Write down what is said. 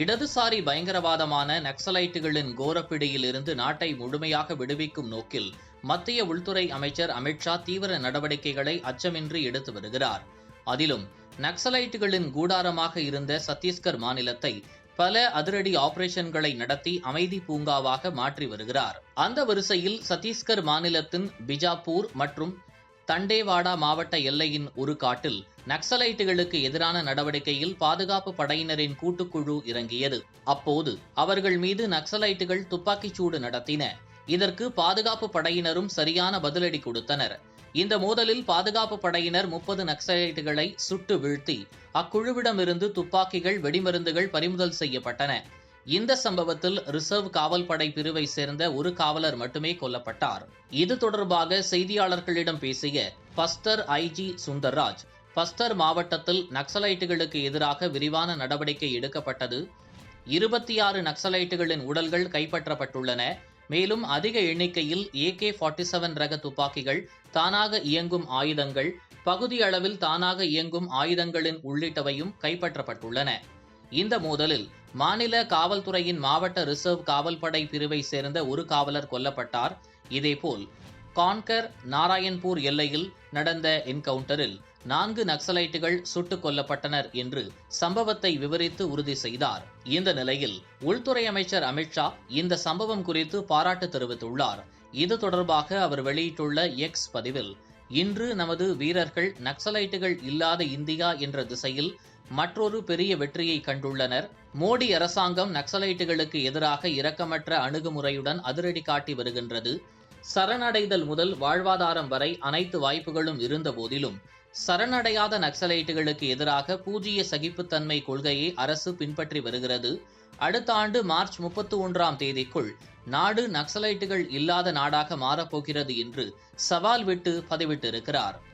இடதுசாரி பயங்கரவாதமான நக்சலைட்டுகளின் கோரப்பிடியில் இருந்து நாட்டை முழுமையாக விடுவிக்கும் நோக்கில் மத்திய உள்துறை அமைச்சர் அமித்ஷா தீவிர நடவடிக்கைகளை அச்சமின்றி எடுத்து வருகிறார். அதிலும் நக்சலைட்டுகளின் கூடாரமாக இருந்த சத்தீஸ்கர் மாநிலத்தை பல அதிரடி ஆபரேஷன்களை நடத்தி அமைதி பூங்காவாக மாற்றி வருகிறார். அந்த வரிசையில் சத்தீஸ்கர் மாநிலத்தின் பிஜாப்பூர் மற்றும் தண்டேவாடா மாவட்ட எல்லையின் ஒரு காட்டில் நக்சலைட்டுகளுக்கு எதிரான நடவடிக்கையில் பாதுகாப்பு படையினரின் கூட்டுக்குழு இறங்கியது. அப்போது அவர்கள் மீது நக்சலைட்டுகள் துப்பாக்கிச்சூடு நடத்தின. இதற்கு பாதுகாப்பு படையினரும் சரியான பதிலடி கொடுத்தனர். இந்த மோதலில் பாதுகாப்பு படையினர் முப்பது நக்சலைட்டுகளை சுட்டு வீழ்த்தி அக்குழுவிடமிருந்து துப்பாக்கிகள் வெடிமருந்துகள் பறிமுதல் செய்யப்பட்டன. இந்த சம்பவத்தில் ரிசர்வ் காவல் படை பிரிவை சேர்ந்த ஒரு காவலர் மட்டுமே கொல்லப்பட்டார். இது தொடர்பாக செய்தியாளர்களிடம் பேசிய பஸ்தர் ஐஜி சுந்தர்ராஜ் பஸ்தர் மாவட்டத்தில் நக்சலைட்டுகளுக்கு எதிராக விரிவான நடவடிக்கை எடுக்கப்பட்டது. இருபத்தி ஆறு நக்சலைட்டுகளின் உடல்கள் கைப்பற்றப்பட்டுள்ளன. மேலும் அதிக எண்ணிக்கையில் ஏகே ஃபார்ட்டி செவன் ரக துப்பாக்கிகள் தானாக இயங்கும் ஆயுதங்கள் பகுதி அளவில் தானாக இயங்கும் ஆயுதங்களின் உள்ளிட்டவையும் கைப்பற்றப்பட்டுள்ளன. இந்த மோதலில் மாநில காவல்துறையின் மாவட்ட ரிசர்வ் காவல்படை பிரிவை சேர்ந்த ஒரு காவலர் கொல்லப்பட்டார். இதேபோல் கான்கர் நாராயண்பூர் எல்லையில் நடந்த என்கவுண்டரில் நான்கு நக்சலைட்டுகள் சுட்டுக் கொல்லப்பட்டனர் என்று சம்பவத்தை விவரித்து உறுதி செய்தார். இந்த நிலையில் உள்துறை அமைச்சர் அமித்ஷா இந்த சம்பவம் குறித்து பாராட்டு தெரிவித்துள்ளார். இது தொடர்பாக அவர் வெளியிட்டுள்ள எக்ஸ் பதிவில் இன்று நமது வீரர்கள் நக்சலைட்டுகள் இல்லாத இந்தியா என்ற திசையில் மற்றொரு பெரிய வெற்றியை கண்டுள்ளனர். மோடி அரசாங்கம் நக்சலைட்டுகளுக்கு எதிராக இரக்கமற்ற அணுகுமுறையுடன் அதிரடி காட்டி வருகின்றது. சரணடைதல் முதல் வாழ்வாதாரம் வரை அனைத்து வாய்ப்புகளும் இருந்த போதிலும் சரணடையாத நக்சலைட்டுகளுக்கு எதிராக பூஜ்ய சகிப்புத்தன்மை கொள்கையை அரசு பின்பற்றி வருகிறது. அடுத்த ஆண்டு மார்ச் முப்பத்தி ஒன்றாம் தேதிக்குள் நாடு நக்சலைட்டுகள் இல்லாத நாடாக மாறப்போகிறது என்று சவால் விட்டு பதிவிட்டிருக்கிறார்.